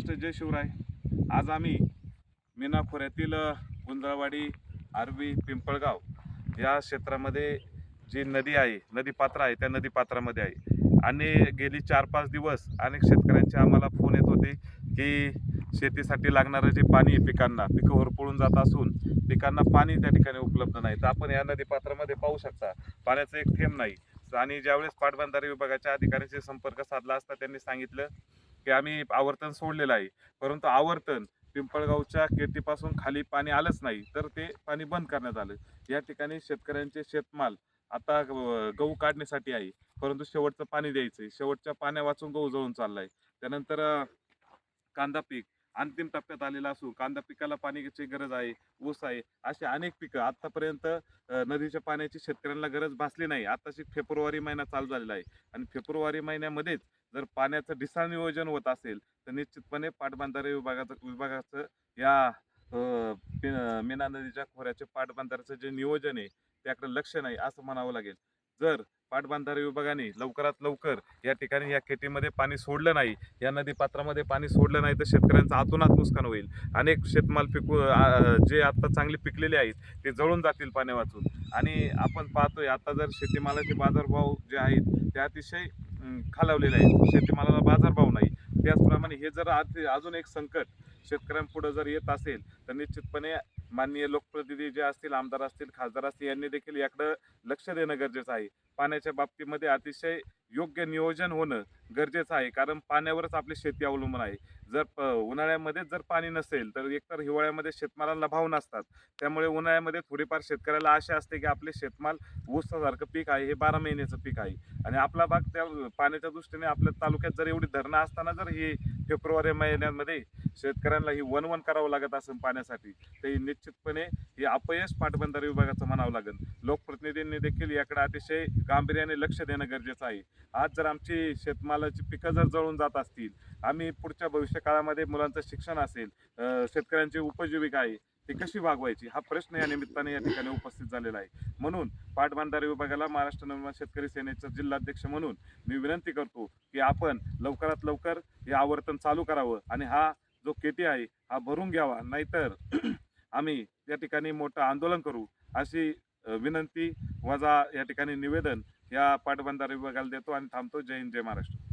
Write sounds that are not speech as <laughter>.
महाराष्ट्र जय शिवराय. आज आम्ही मीना खोऱ्यातील गुंजळवाडी आरवी पिंपळगाव या क्षेत्रामध्ये जी नदी आहे नदीपात्र आहे त्या नदीपात्रामध्ये आहे. आणि गेली चार पाच दिवस अनेक शेतकऱ्यांचे आम्हाला फोन येत होते की शेतीसाठी लागणारं जे पाणी आहे पिकांना पिकं होरपळून जात असून पिकांना पाणी त्या ठिकाणी उपलब्ध नाही. तर आपण या नदीपात्रामध्ये पाहू शकता पाण्याचं एक थेंब नाही. आणि ज्यावेळेस पाटबंधारे विभागाच्या अधिकाऱ्यांशी संपर्क साधला असता त्यांनी सांगितलं की आम्ही आवर्तन सोडलेलं आहे. परंतु आवर्तन पिंपळगावच्या केटीपासून खाली पाणी आलंच नाही तर ते पाणी बंद करण्यात आलं. या ठिकाणी शेतकऱ्यांचे शेतमाल आता गहू काढण्यासाठी आहे. परंतु शेवटचं पाणी द्यायचं आहे शेवटच्या पाण्या वाचून गहू जळून चाललाय. त्यानंतर कांदा पीक अंतिम टप्प्यात आलेला असून कांदा पिकाला पाण्याची गरज आहे ऊस आहे अशी अनेक पिकं आतापर्यंत नदीच्या पाण्याची शेतकऱ्यांना गरज भासली नाही. आताशी फेब्रुवारी महिना चालू झालेला आहे. आणि फेब्रुवारी महिन्यामध्येच जर पाण्याचं ढिसाळ नियोजन होत असेल तर निश्चितपणे पाटबंधारे विभागाचं विभागाचं या मीना नदीच्या खोऱ्याचे पाटबंधाऱ्याचं जे नियोजन आहे त्याकडे लक्ष नाही असं म्हणावं लागेल. जर पाटबंधारे विभागाने लवकरात लवकर या ठिकाणी या खेटीमध्ये पाणी सोडलं नाही या नदीपात्रामध्ये पाणी सोडलं नाही तर शेतकऱ्यांचं आतोनात नुकसान होईल. अनेक शेतमाल पिकू जे आत्ता चांगले पिकलेले आहेत ते जळून जातील पाणी वाचून आणि आपण पाहतोय आता जर शेतीमालाचे बाजारभाव जे आहेत ते अतिशय खालावलेलं आहे. शेतीमालाला बाजारभाव नाही. त्याचप्रमाणे हे जर आत- अजून एक संकट शेतकऱ्यांपुढे जर येत असेल तर निश्चितपणे माननीय लोकप्रतिनिधी जे असतील आमदार असतील खासदार असतील यांनी देखील याकडं लक्ष देणं गरजेचं आहे. पाण्याच्या बाबतीमध्ये अतिशय योग्य नियोजन होणं गरजेचं आहे. कारण पाण्यावरच आपली शेती अवलंबून आहे. जर प उन्हाळ्यामध्ये जर पाणी नसेल तर एकतर हिवाळ्यामध्ये शेतमालाला भाव नसतात. त्यामुळे उन्हाळ्यामध्ये थोडीफार शेतकऱ्याला आशा असते की आपले शेतमाल ऊसासारखं पीक आहे हे बारा महिन्याचं पीक आहे. आणि आपला भाग त्या पाण्याच्या दृष्टीने आपल्या तालुक्यात जर एवढी धरणं असताना जर ही फेब्रुवारी महिन्यामध्ये शेतकऱ्यांना ही वन वन करावं लागत असेल पाण्यासाठी ते निश्चितपणे हे अपयश पाटबंधारे विभागाचं म्हणावं लागेल. लोकप्रतिनिधींनी देखील याकडे अतिशय गांभीर्याने लक्ष देणं गरजेचं आहे. आज जर आमची शेतमालाची पिकं जर जळून जात असतील आम्ही पुढच्या भविष्यात भविष्य काळामध्ये मुलांचं शिक्षण असेल शेतकऱ्यांची उपजीविका आहे ती कशी भागवायची हा प्रश्न या निमित्ताने या ठिकाणी उपस्थित झालेला आहे. म्हणून पाटबंधारे विभागाला महाराष्ट्र निर्माण शेतकरी सेनेचा जिल्हाध्यक्ष म्हणून मी विनंती करतो की आपण लवकरात लवकर हे आवर्तन चालू करावं आणि हा जो केटी आहे हा भरून घ्यावा. नाहीतर <clears throat> आम्ही या ठिकाणी मोठं आंदोलन करू अशी विनंती वजा या ठिकाणी निवेदन या पाटबंधारे विभागाला देतो आणि थांबतो. जय हिंद जय महाराष्ट्र.